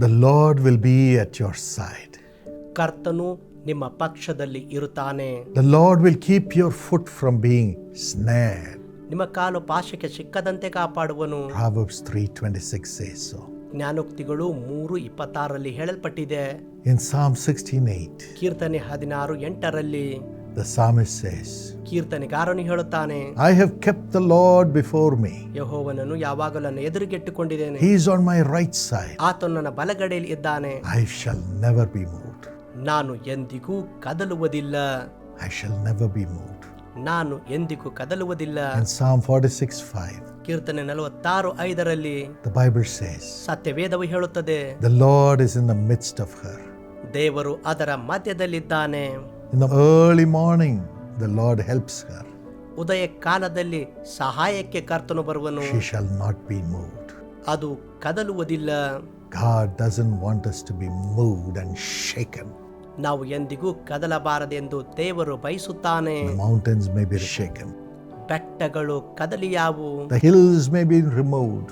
The Lord will be at your side ಕರ್ತನು ನಿಮ್ಮ ಪಕ್ಷದಲ್ಲಿ ಇರುತ್ತಾನೆ. The Lord will keep your foot from being ಸ್ನೇಹ ನಿಮ್ಮ ಕಾಲು ಪಾಶಕ್ಕೆ ಸಿಕ್ಕದಂತೆ ಕಾಪಾಡುವನು. ಜ್ಞಾನೋಕ್ತಿಗಳು ಮೂರು ಇಪ್ಪತ್ತಾರಲ್ಲಿ ಹೇಳಲ್ಪಟ್ಟಿದೆ. ಇನ್ ಸಾಮ್ ಸಿಕ್ಸ್ಟೀನ್ ಏಟ್ ಕೀರ್ತನೆ ಹದಿನಾರು ಎಂಟರಲ್ಲಿ. The psalmist says, ಕೀರ್ತನೆಗಾರನು ಹೇಳುತ್ತಾನೆ I have kept the Lord before me. ಯಹೋವನನ್ನು ಯಾವಾಗಲೂ ನನ್ನ ಎದುರುಗೆಟ್ಟುಕೊಂಡಿದ್ದೇನೆ He is on my right side. ಆತನು ನನ್ನ ಬಲಗಡೆಯಲ್ಲಿ ಇದ್ದಾನೆ I shall never be moved. ನಾನು ಎಂದಿಗೂ ಕದಲುವುದಿಲ್ಲ I shall never be moved. ನಾನು ಎಂದಿಗೂ ಕದಲುವುದಿಲ್ಲ In Psalm 46:5, ಕೀರ್ತನೆ ನಲವತ್ತಾರು ಐದರಲ್ಲಿ the Bible says, ಸತ್ಯವೇದವು ಹೇಳುತ್ತದೆ The Lord is in the midst of her. ದೇವರು ಅದರ ಮಧ್ಯದಲ್ಲಿದ್ದಾನೆ In the early morning, the Lord helps her. ಉದಯ ಕಾಲದಲ್ಲಿ ಸಹಾಯಕ್ಕೆ ಕರ್ತನು ಬರುವನು She shall not be moved. ಅದು ಕದಲುವುದಿಲ್ಲ God doesn't want us to be moved and shaken. ನಾವು ಎಂದಿಗೂ ಕದಲಬಾರದೆಂದು ದೇವರು ಬಯಸುತ್ತಾನೆ The mountains may be shaken, ಬೆಟ್ಟಗಳು ಕದಲಿಯಾವು the hills may be removed,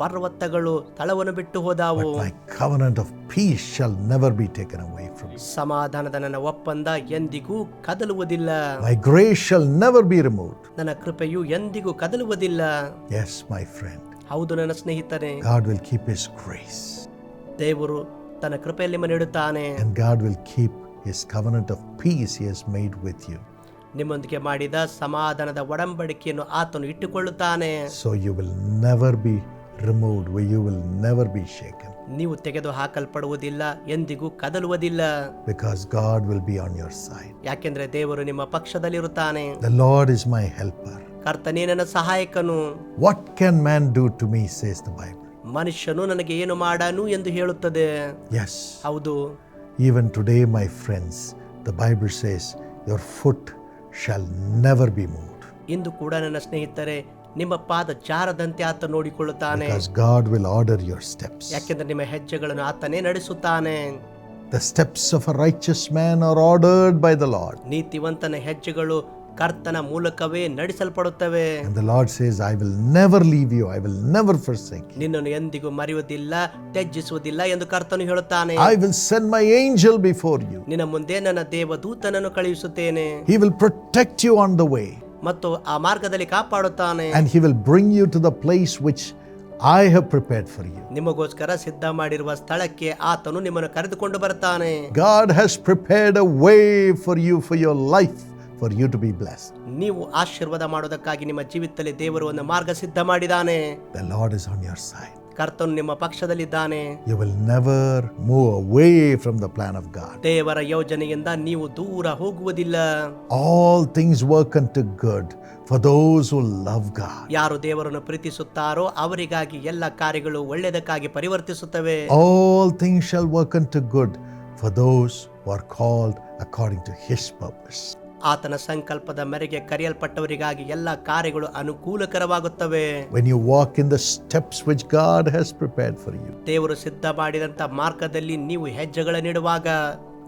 ಪರ್ವತಗಳು ತಳವನ್ನು ಬಿಟ್ಟು ಹೋದಾವು my covenant of peace shall never be taken away from you. ಸಮಾಧಾನದ ನನ್ನ ಒಪ್ಪಂದ ಎಂದಿಗೂ ಕದಲುವುದಿಲ್ಲ My grace shall never be removed. ನನ್ನ ಕೃಪೆಯು ಎಂದಿಗೂ ಕದಲುವುದಿಲ್ಲ Yes, my friend, ಹೌದು ನನ್ನ ಸ್ನೇಹಿತರೆ God will keep His grace ದೇವರು ತನ್ನ ಕೃಪೆಯಲ್ಲಿ ಮನೆಯಿಡುತ್ತಾನೆ and God will keep His covenant of peace He has made with you. ನಿಮ್ಮೊಂದಿಗೆ ಮಾಡಿದ ಸಮಾಧಾನದ ಒಡಂಬಡಿಕೆಯನ್ನು ಆತನು ಇಟ್ಟುಕೊಳ್ಳುತ್ತಾನೆ So you will never be removed, where you will never be shaken ನೀವು ತೆಗೆದು ಹಾಕಲ್ಪಡುವುದಿಲ್ಲ ಎಂದಿಗೂ ಕದಲುವುದಿಲ್ಲ because God will be on your side. ಯಾಕೆಂದ್ರೆ ದೇವರು ನಿಮ್ಮ ಪಕ್ಷದಲ್ಲಿರುತ್ತಾನೆ The Lord is my helper. ಕರ್ತನೇ ನನ್ನ ಸಹಾಯಕನು What can man do to me, says the Bible. ಮನುಷ್ಯನು ನನಗೆ ಏನು ಮಾಡಾನು ಎಂದು ಹೇಳುತ್ತದೆ Yes, ಹೌದು even today, my friends, the Bible says, Your foot shall never be moved ಇಂದು ಕೂಡ ನನ್ನ ಸ್ನೇಹಿತರೆ ನಿಮ್ಮ ಪಾದ ಜಾರದಂತೆ ಆತ ನೋಡಿಕೊಳ್ಳುತ್ತಾನೆ because God will order your steps. ಯಾಕೆಂದ್ರೆ ನಿಮ್ಮ ಹೆಜ್ಜೆಗಳನ್ನು ಆತನೇ ನಡೆಸುತ್ತಾನೆ The steps of a righteous man are ordered by the Lord. ನೀತಿವಂತನ ಹೆಜ್ಜೆಗಳು ಕರ್ತನ ಮೂಲಕವೇ ನಡೆಸಲ್ಪಡುತ್ತವೆ And the Lord says, I will never leave you, I will never forsake you. ನಿನ್ನನ್ನು ಎಂದಿಗೂ ಮರೆಯುವುದಿಲ್ಲ ತ್ಯಜಿಸುವುದಿಲ್ಲ ಎಂದು ಕರ್ತನು ಹೇಳುತ್ತಾನೆ I will send my angel before you. ನಿನ್ನ ಮುಂದೆ ನನ್ನ ದೇವದೂತನನ್ನು ಕಳುಹಿಸುತ್ತೇನೆ He will protect you on the way ಮತ್ತು ಆ ಮಾರ್ಗದಲ್ಲಿ ಕಾಪಾಡುತ್ತಾನೆ and He will bring you to the place which I have prepared for you. ನಿಮಗೋಸ್ಕರ ಸಿದ್ಧ ಮಾಡಿರುವ ಸ್ಥಳಕ್ಕೆ ಆತನು ನಿಮ್ಮನ್ನು ಕರೆದುಕೊಂಡು ಬರ್ತಾನೆ God has prepared a way for you for your life, for you to be blessed. ನೀವು ಆಶೀರ್ವಾದ ಮಾಡೋದಕ್ಕಾಗಿ ನಿಮ್ಮ ಜೀವಿತದಲ್ಲಿ ದೇವರು ಒಂದು ಮಾರ್ಗ ಸಿದ್ಧ ಮಾಡಿದಾನೆ The Lord is on your side. ಕರ್ತನು ನಿಮ್ಮ ಪಕ್ಷದಲ್ಲಿದ್ದಾನೆ You will never move away from the plan of God. ದೇವರ ಯೋಜನೆಯಿಂದ ನೀವು ದೂರ ಹೋಗುವುದಿಲ್ಲ All things work unto good for those who love God. ಯಾರು ದೇವರನ್ನು ಪ್ರೀತಿಸುತ್ತಾರೋ ಅವರಿಗಾಗಿ ಎಲ್ಲ ಕಾರ್ಯಗಳು ಒಳ್ಳೆಯದಕ್ಕಾಗಿ ಪರಿವರ್ತಿಸುತ್ತವೆ All things shall work unto good for those who are called according to His purpose. ಆತನ ಸಂಕಲ್ಪದ ಮೇರೆಗೆ ಕರೆಯಲ್ಪಟ್ಟವರಿಗಾಗಿ ಎಲ್ಲ ಕಾರ್ಯಗಳು ಅನುಕೂಲಕರವಾಗುತ್ತವೆ When you walk in the steps which God has prepared for you, ದೇವರು ಸಿದ್ಧ ಮಾಡಿದಂತ ಮಾರ್ಗದಲ್ಲಿ ನೀವು ಹೆಜ್ಜೆಗಳನ್ನಿಡುವಾಗ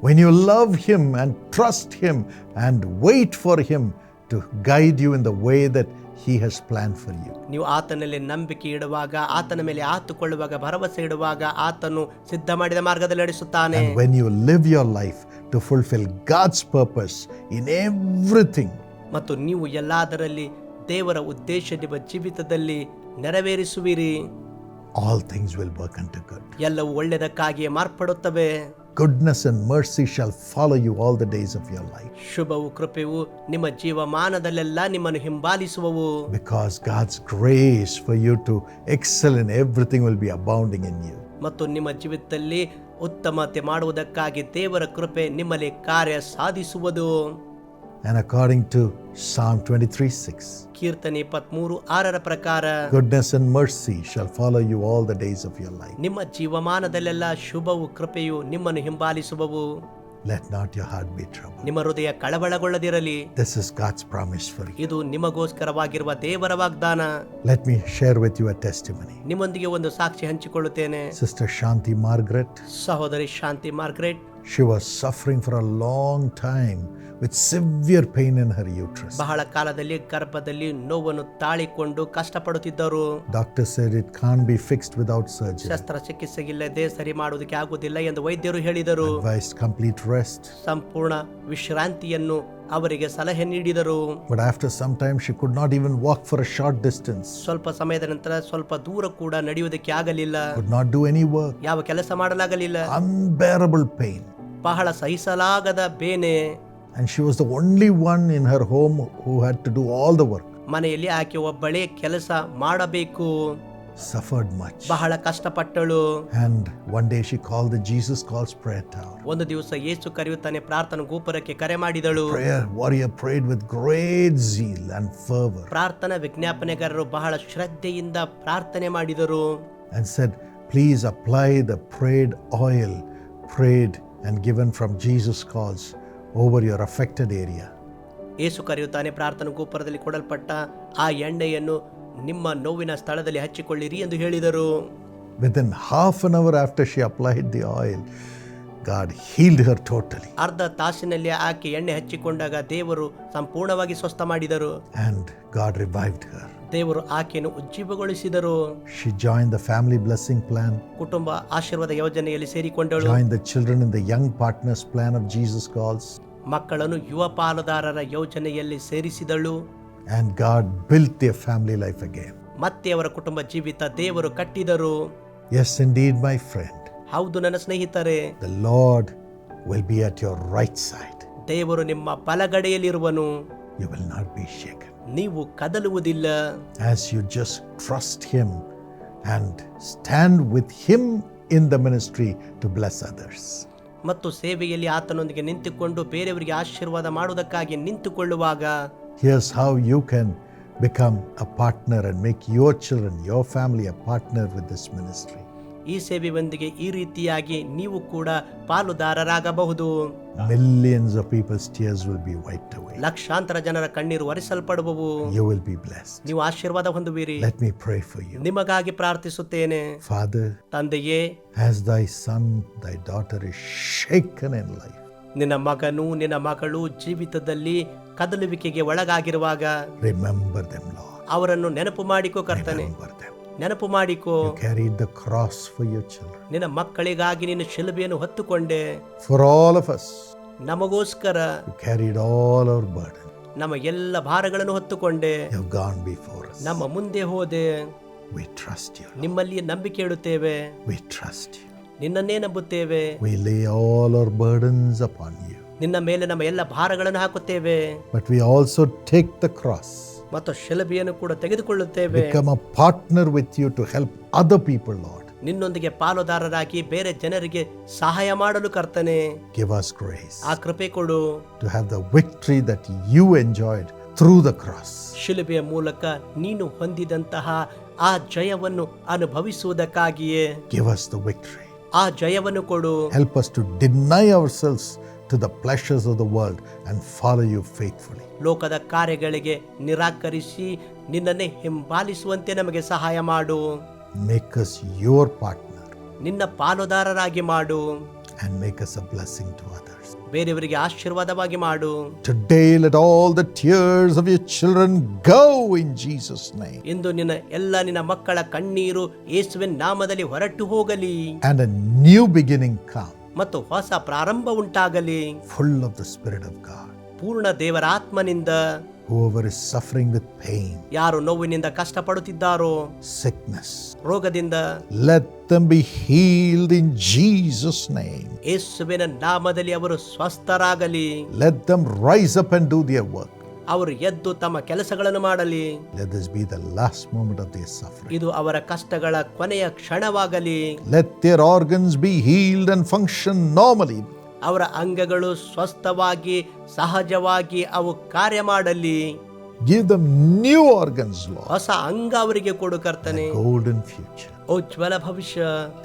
when you love Him and trust Him and wait for Him to guide you in the way that He has planned for you, ನೀವು ಆತನಲ್ಲಿ ನಂಬಿಕೆ ಇಡುವಾಗ ಆತನ ಮೇಲೆ ಆತುಕೊಳ್ಳುವಾಗ ಭರವಸೆ ಇಡುವಾಗ ಆತನು ಸಿದ್ಧ ಮಾಡಿದ ಮಾರ್ಗದಲ್ಲಿ ನಡೆಸುತ್ತಾನೆ when you live your life to fulfill God's purpose in everything, ಮತ್ತು ನೀವು ಎಲ್ಲದರಲ್ಲಿ ದೇವರ ಉದ್ದೇಶ ನಿಮ್ಮ ಜೀವಿತದಲ್ಲಿ ನೆರವೇರಿಸುವಿರಿ all things will work unto good. ಎಲ್ಲವೂ ಒಳ್ಳೆಯದಕ್ಕಾಗಿಯೇ ಮಾರ್ಪಡುತ್ತವೆ Goodness and mercy shall follow you all the days of your life ಶುಭವು ಕೃಪೆಯು ನಿಮ್ಮ ಜೀವಮಾನದಲ್ಲೆಲ್ಲ ನಿಮ್ಮನ್ನು ಹಿಂಬಾಲಿಸುವವು because God's grace for you to excel in everything will be abounding in you. ಮತ್ತು ನಿಮ್ಮ ಜೀವಿತದಲ್ಲಿ ಉತ್ತಮತೆ ಮಾಡುವುದಕ್ಕಾಗಿ ದೇವರ ಕೃಪೆ ನಿಮ್ಮಲ್ಲಿ ಕಾರ್ಯ ಸಾಧಿಸುವುದು And according to Psalm 23 6, ಕೀರ್ತನೆ ಇಪ್ಪತ್ಮೂರು ಆರರ ಪ್ರಕಾರ goodness and mercy shall follow you all the days of your life. ನಿಮ್ಮ ಜೀವಮಾನದಲ್ಲೆಲ್ಲ ಶುಭವು ಕೃಪೆಯು ನಿಮ್ಮನ್ನು ಹಿಂಬಾಲಿಸುವವು Let not your heart be troubled. ನಿಮ್ಮ ಹೃದಯ ಕಳವಳಗೊಳ್ಳದಿರಲಿ This is God's promise for you. ಇದು ನಿಮಗೋಸ್ಕರವಾಗಿರುವ ದೇವರ ವಾಗ್ದಾನ Let me share with you a testimony. ನಿಮ್ಮೊಂದಿಗೆ ಒಂದು ಸಾಕ್ಷಿ ಹಂಚಿಕೊಳ್ಳುತ್ತೇನೆ Sister Shanti Margaret, ಸಹೋದರಿ Shanti Margaret She was suffering for a long time with severe pain in her uterus. ಬಹಳ ಕಾಲದಲ್ಲಿ ಗರ್ಭದಲ್ಲಿ ನೋವನ್ನು ತಾಳಿಕೊಂಡು ಕಷ್ಟಪಡುತ್ತಿದ್ದರು Doctor said it can't be fixed without surgery. ಶಸ್ತ್ರಚಿಕಿತ್ಸೆಗಿಲ್ಲದೆ ಸರಿ ಮಾಡುವುದಕ್ಕೆ ಆಗುವುದಿಲ್ಲ ಎಂದು ವೈದ್ಯರು ಹೇಳಿದರು Advised complete rest. ಸಂಪೂರ್ಣ ವಿಶ್ರಾಂತಿಯನ್ನು ಅವರಿಗೆ ಸಲಹೆ ನೀಡಿದರು But after some time, she could not even walk for a short distance, ಸ್ವಲ್ಪ ಸಮಯದ ನಂತರ ಸ್ವಲ್ಪ ದೂರ ಕೂಡ ನಡೆಯುವುದಕ್ಕೆ ಆಗಲಿಲ್ಲ could not do any work. ಯಾವ ಕೆಲಸ ಮಾಡಲಾಗಲಿಲ್ಲ Unbearable pain. ಬಹಳ ಸಹಿಸಲಾಗದ ಬೇನೆ And she was the only one in her home who had to do all the work. ಮನೆಯಲ್ಲಿ ಆಕೆ ಒಬ್ಬಳೇ ಕೆಲಸ ಮಾಡಬೇಕು Suffered much. ಬಹಳ ಕಷ್ಟಪಟ್ಟಳು And one day she called the Jesus Calls Prayer Tower. ಒಂದು ದಿವಸ ಯೇಸು ಕರೆಯುತ್ತಾನೆ ಪ್ರಾರ್ಥನಾ ಗೋಪುರಕ್ಕೆ ಕರೆ ಮಾಡಿದಳು Prayer warrior prayed with great zeal and fervor ಪ್ರಾರ್ಥನಾ ವಿಜ್ಞಾಪನೆಗಾರರು ಬಹಳ ಶ್ರದ್ಧೆಯಿಂದ ಪ್ರಾರ್ಥನೆ ಮಾಡಿದರು and said, Please apply the prayed oil, prayed and given from Jesus Calls over your affected area. ಯೇಸು ಕರೆಯುತ್ತಾನೆ ಪ್ರಾರ್ಥನಾ ಗೋಪುರದಲ್ಲಿ ಕೊಡಲ್ಪಟ್ಟ ಆ ಎಣ್ಣೆಯನ್ನು ನಿಮ್ಮ ನೋವಿನ ಸ್ಥಳದಲ್ಲಿ ಹಚ್ಚಿಕೊಳ್ಳಿರಿ ಎಂದು ಹೇಳಿದರು. Within half an hour after she applied the oil God healed her totally ಅರ್ಧ ತಾಸಿನಲ್ಲಿ ಆಕೆ ಎಣ್ಣೆ ಹಚ್ಚಿಕೊಂಡಾಗ ದೇವರು ಸಂಪೂರ್ಣವಾಗಿ ಸ್ವಸ್ಥ ಮಾಡಿದರು. And ಗಾಡ್ ರಿವೈವ್ಡ್ ಹರ್ ದೇವರು ಆಕೆಯನ್ನು ಉಜ್ಜೀವಗೊಳಿಸಿದರು. She join the family blessing plan ಕುಟುಂಬ ಆಶೀರ್ವಾದ ಯೋಜನೆಯಲ್ಲಿ ಸೇರಿಕೊಂಡಳು. Join the children in the young partners plan of Jesus calls ಮಕ್ಕಳನ್ನು ಯುವ ಪಾಲುದಾರರ ಯೋಜನೆಯಲ್ಲಿ ಸೇರಿಸಿದಳು. And God built their family life again. ಮತ್ತೆ ಅವರ ಕುಟುಂಬ ಜೀವಿತ ದೇವರು ಕಟ್ಟಿದರು Yes, indeed, my friend, ಹೌದು ನನ್ನ ಸ್ನೇಹಿತರೆ the Lord will be at your right side. ದೇವರು ನಿಮ್ಮ ಬಲಗಡೆಯಲ್ಲಿರುವನು You will not be shaken. ನೀವು ಕದಲುವುದಿಲ್ಲ As you just trust Him and stand with Him in the ministry to bless others. ಮತ್ತು ಸೇವೆಯಲ್ಲಿ ಆತನೊಂದಿಗೆ ನಿಂತುಕೊಂಡು ಬೇರೆಯವರಿಗೆ ಆಶೀರ್ವಾದ ಮಾಡುವುದಕ್ಕಾಗಿ ನಿಂತುಕೊಳ್ಳುವಾಗ Here's how you can become a partner and make your children, your family a partner with this ministry. ಈ ಸೇವೆಯೊಂದಿಗೆ ಈ ರೀತಿಯಾಗಿ ನೀವು ಕೂಡ ಪಾಲುದಾರರಾಗಬಹುದು Millions of people's tears will be wiped away. ಲಕ್ಷಾಂತರ ಜನರ ಕಣ್ಣೀರು ಒರೆಸಲ್ಪಡುವವು You will be blessed. ನೀವು ಆಶೀರ್ವಾದ ಹೊಂದುವಿರಿ Let me pray for you. ನಿಮಗಾಗಿ ಪ್ರಾರ್ಥಿಸುತ್ತೇನೆ Father, ತಂದೆಯೇ as thy son, thy daughter is shaken in life, ನಿನ್ನ ಮಗನು ನಿನ್ನ ಮಗಳು ಜೀವಿತದಲ್ಲಿ ಕದಲುವಿಕೆಗೆ ಒಳಗಾಗಿರುವಾಗ remember them, Lord. ಅವರನ್ನು ನೆನಪು ಮಾಡಿಕೋ ಕರ್ತನೆ Remember them. ನೆನಪು ಮಾಡಿಕೋ You carried the cross for your children. ನಿನ್ನ ಮಕ್ಕಳಿಗಾಗಿ ನಿನ್ನ ಶಿಲುಬೆಯನ್ನು ಹೊತ್ತುಕೊಂಡೆ For all of us, ನಮಗೋಸ್ಕರ you carried all our burden. ನಮ್ಮ ಎಲ್ಲ ಭಾರಗಳನ್ನು ಹೊತ್ತುಕೊಂಡೆ You have gone before us. ನಮ್ಮ ಮುಂದೆ ಹೋದೆ We trust you. Lord. ನಿಮ್ಮಲ್ಲಿ ನಂಬಿಕೆ ಇಡುತ್ತೇವೆ We trust you. ನಿನ್ನನ್ನೇ ನಂಬುತ್ತೇವೆ We lay all our burdens upon you. ನಿನ್ನ ಮೇಲೆ ನಮ್ಮ ಎಲ್ಲ ಭಾರಗಳನ್ನು ಹಾಕುತ್ತೇವೆ. But we also take the cross ಮತ್ತು ಶಿಲುಬೆಯನ್ನು ಕೂಡ ತೆಗೆದುಕೊಳ್ಳುತ್ತೇವೆ. Become a partner with you to help other people Lord ನಿನ್ನೊಂದಿಗೆ ಪಾಲುದಾರರಾಗಿ ಬೇರೆ ಜನರಿಗೆ ಸಹಾಯ ಮಾಡಲು ಕರ್ತನೆ. ಗಿವ್ ಅಸ್ ಗ್ರೇಸ್ ಆ ಕೃಪೆ ಕೊಡು. To have the victory that you enjoyed through the cross ಶಿಲುಬೆಯ ಮೂಲಕ ನೀನು ಹೊಂದಿದಂತಹ ಆ ಜಯವನ್ನು ಅನುಭವಿಸುವುದಕ್ಕಾಗಿಯೇ. Give us the victory. ಆ ಜಯವನ್ನು ಕೊಡು. Help us to deny our ourselves to the pleasures of the world and follow you faithfully. ಲೋಕದ ಕಾರ್ಯಗಳಿಗೆ ನಿರಾಕರಿಸಿ ನಿನ್ನನ್ನೇ ಹಿಂಬಾಲಿಸುವಂತೆ ನಮಗೆ ಸಹಾಯ ಮಾಡು Make us your partner ನಿನ್ನ ಪಾಲುದಾರರಾಗಿ ಮಾಡು and make us a blessing to others. ಬೇರೆಯವರಿಗೆ ಆಶೀರ್ವಾದವಾಗಿ ಮಾಡು Today, let all the tears of your children go in Jesus' name. ಇಂದು ನಿನ್ನ ಎಲ್ಲ ನಿನ್ನ ಮಕ್ಕಳ ಕಣ್ಣೀರು ಯೇಸುವಿನ ನಾಮದಲ್ಲಿ ಹೊರಟು ಹೋಗಲಿ And a new beginning come, ಮತ್ತು ಹೊಸ ಪ್ರಾರಂಭ ಉಂಟಾಗಲಿ full of the spirit of God ಪೂರ್ಣ ದೇವರ ಆತ್ಮನಿಂದ Whoever is suffering with pain, ಯಾರು ನೋವಿನಿಂದ ಕಷ್ಟಪಡುತ್ತಿದ್ದಾರೋ sickness, ರೋಗದಿಂದ let them be healed in Jesus' name. ಯೇಸುವಿನ ನಾಮದಲ್ಲಿ ಅವರು ಸ್ವಸ್ಥರಾಗಲಿ Let them rise up and do their work. ಅವರು ಎದ್ದು ತಮ್ಮ ಕೆಲಸಗಳನ್ನು ಮಾಡಲಿ Let this be the last moment of their suffering. ಇದು ಅವರ ಕಷ್ಟಗಳ ಕೊನೆಯ ಕ್ಷಣವಾಗಲಿ Let their organs be healed and function normally. ಅವರ ಅಂಗಗಳು ಸ್ವಸ್ಥವಾಗಿ ಸಹಜವಾಗಿ ಅವು ಕಾರ್ಯ ಮಾಡಲಿ Give them new organs, Lord. ಹೊಸ ಅಂಗ ಅವರಿಗೆ ಕೊಡು ಕರ್ತನೆ Golden future. ಉಜ್ವಲ ಭವಿಷ್ಯ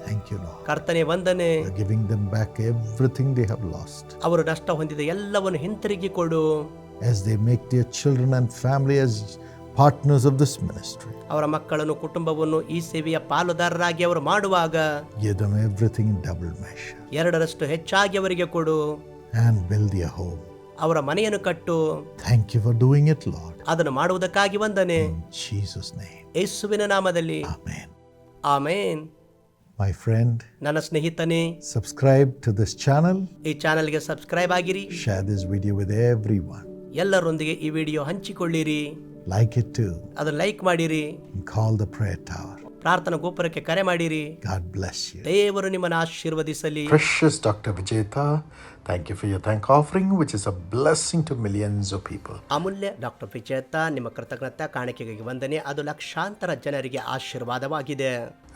Thank you, Lord. ಕರ್ತನೆ ವಂದನೆ giving them back everything they have lost ಅವರು ನಷ್ಟ ಹೊಂದಿದ ಎಲ್ಲವನ್ನು ಹಿಂತಿರುಗಿ ಕೊಡು as they make their children and family as partners of this ministry. ಅವರ ಮಕ್ಕಳನ್ನು ಕುಟುಂಬವನ್ನು ಈ ಸೇವೆಯ ಪಾಲುದಾರರಾಗಿ ಅವರು ಮಾಡುವಾಗ Give them everything in double measure ಎರಡರಷ್ಟು ಹೆಚ್ಚಾಗಿ ಅವರಿಗೆ ಕೊಡು and build their home. ಅವರ ಮನೆಯನ್ನು ಕಟ್ಟು Thank you for doing it, Lord. ಅದನ್ನು ಮಾಡುವುದಕ್ಕಾಗಿ ವಂದನೆ In Jesus' name. ಯೇಸುವಿನ ನಾಮದಲ್ಲಿ Amen. ಆಮೇನ್ My friend, ನನ್ನ ಸ್ನೇಹಿತನೇ subscribe to this channel. ಈ ಚಾನೆಲ್ಗೆ ಸಬ್ಸ್ಕ್ರೈಬ್ ಆಗಿರಿ Share this video with everyone. ಎಲ್ಲರೊಂದಿಗೆ ಈ ವಿಡಿಯೋ ಹಂಚಿಕೊಳ್ಳಿರಿ. ಲೈಕ್ ಇಟ್ ಅದು ಲೈಕ್ ಮಾಡಿರಿ. ಕಾಲ್ ದ ಪ್ರೇಯರ್ ಟವರ್ ಪ್ರಾರ್ಥನಾ ಗೋಪುರಕ್ಕೆ ಕರೆ ಮಾಡಿರಿ. ಗಾಡ್ ಬ್ಲೆಸ್ ಯು ದೇವರು ನಿಮ್ಮನ್ನು ಆಶೀರ್ವದಿಸಲಿ. Precious doctor Vijetha thank you for your thank offering which is a blessing to millions of people Amulya doctor ವಿಜೇತಾ ನಿಮ್ಮ ಕೃತಜ್ಞತಾ ಕಾಣಿಕೆಗಾಗಿ ವಂದನೆ. ಅದು ಲಕ್ಷಾಂತರ ಜನರಿಗೆ ಆಶೀರ್ವಾದವಾಗಿದೆ.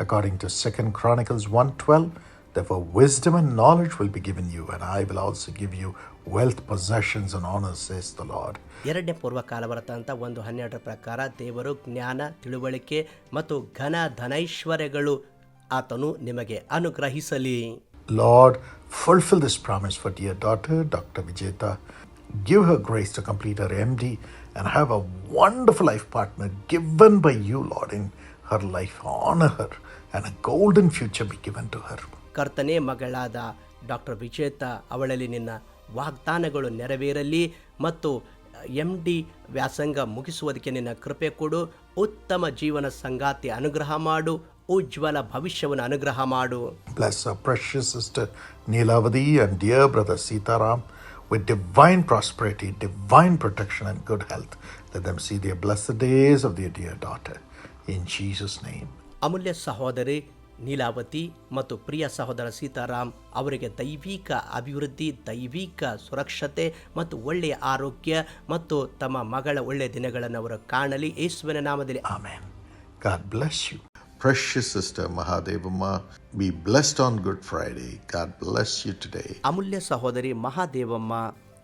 According to second Chronicles one twelve therefore wisdom and knowledge will be given you, and I will also give you wealth, possessions, and honor, says the Lord. ಎರಡನೇ ಪೂರ್ವಕಾಲ ಬರ್ತಂತ ಒಂದು ಹನ್ನೆರಡರ ಪ್ರಕಾರ ದೇವರು ಜ್ಞಾನ ತಿಳುವಳಿಕೆ ಮತ್ತು ಘನ ಧನೈಶ್ವರ್ಯಗಳು ಆತನು ನಿಮಗೆ ಅನುಗ್ರಹಿಸಲಿ Lord, fulfill this promise for dear daughter, Dr. Vijeta. Give her grace to complete her MD and have a wonderful life partner given by you, Lord, in her life. Honor her and a golden future be given to her. ಕರ್ತನೆ ಮಗಳಾದ doctor ವಿಜೇತ ಅವಳಲ್ಲಿ ನಿನ್ನ ವಾಗ್ದಾನಗಳು ನೆರವೇರಲಿ ಮತ್ತು M D ವ್ಯಾಸಂಗ ಮುಗಿಸುವುದಕ್ಕೆ ನಿನ್ನ ಕೃಪೆ ಕೊಡು ಉತ್ತಮ ಜೀವನ ಸಂಗಾತಿ ಅನುಗ್ರಹ ಮಾಡು ಉಜ್ವಲ ಭವಿಷ್ಯವನ್ನು ಅನುಗ್ರಹ ಮಾಡು bless a precious sister Neelavathi and dear brother Sitaram with divine prosperity, divine protection, and good health. Let them see their blessed days of their dear daughter. In Jesus' name. ಅಮೂಲ್ಯ ಸಹೋದರಿ ನೀಲಾವತಿ ಮತ್ತು ಪ್ರಿಯ ಸಹೋದರ ಸೀತಾರಾಮ್ ಅವರಿಗೆ ದೈವಿಕ ಅಭಿವೃದ್ಧಿ ದೈವಿಕ ಸುರಕ್ಷತೆ ಮತ್ತು ಒಳ್ಳೆಯ ಆರೋಗ್ಯ ಮತ್ತು ತಮ್ಮ ಮಗಳ ಒಳ್ಳೆಯ ದಿನಗಳನ್ನು ಅವರು ಕಾಣಲಿ ಯೇಸುವಿನ ನಾಮದಲ್ಲಿ Amen. God bless you. Precious sister Mahadevama, be blessed on Good Friday. God bless you today. ಅಮೂಲ್ಯ ಸಹೋದರಿ ಮಹಾದೇವಮ್ಮ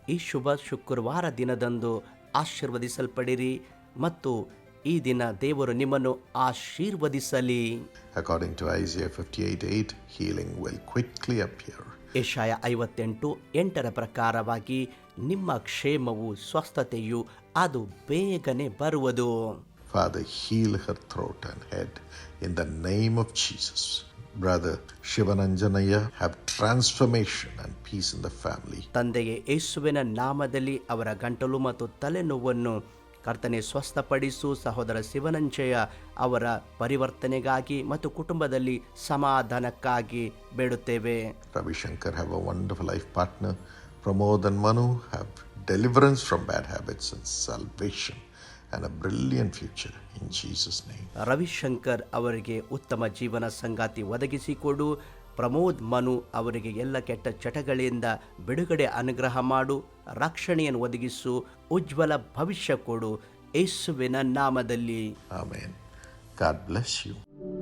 ಈ ಶುಭ ಶುಕ್ರವಾರ ದಿನದಂದು ಆಶೀರ್ವದಿಸಲ್ಪಡಿರಿ ಮತ್ತು ಈ ದಿನ ದೇವರು ನಿಮ್ಮನ್ನು ಆಶೀರ್ವದಿಸಲಿ. According to Isaiah fifty eight eight healing will quickly appear Yeshaya ಐವತ್ತೆಂಟು ಎಂಟರ ಪ್ರಕಾರವಾಗಿ ನಿಮ್ಮ ಕ್ಷೇಮವು ಸ್ವಸ್ಥತೆಯು ಅದು ಬೇಗನೆ ಬರುವುದು. Father heal her throat and head in the name of Jesus brother Shivananjanaiah have transformation and peace in the family ತಂದೆಯ ಯೇಸುವಿನ ನಾಮದಲ್ಲಿ ಅವರ ಗಂಟಲು ಮತ್ತು ತಲೆನೋವನ್ನು ಕರ್ತನೆ ಸ್ವಸ್ಥಪಡಿಸು ಸಹೋದರ ಶಿವನಂಚಯ ಅವರ ಪರಿವರ್ತನೆಗಾಗಿ ಮತ್ತು ಕುಟುಂಬದಲ್ಲಿ ಸಮಾಧಾನಕ್ಕಾಗಿ ಬೇಡುತ್ತೇವೆ. Ravishankar have a wonderful life partner Pramod and Manu have deliverance from bad habits and salvation and a brilliant future in Jesus name Ravishankar ಅವರಿಗೆ ಉತ್ತಮ ಜೀವನ ಸಂಗಾತಿ ಒದಗಿಸಿಕೊಡು ಪ್ರಮೋದ್ ಮನು ಅವರಿಗೆ ಎಲ್ಲ ಕೆಟ್ಟ ಚಟಗಳಿಂದ ಬಿಡುಗಡೆ ಅನುಗ್ರಹ ಮಾಡು, ರಕ್ಷಣೆಯನ್ನು ಒದಗಿಸು, ಉಜ್ವಲ ಭವಿಷ್ಯ ಕೊಡು. ಯೇಸುವಿನ ನಾಮದಲ್ಲಿ. ಆಮೇನ್. God bless you.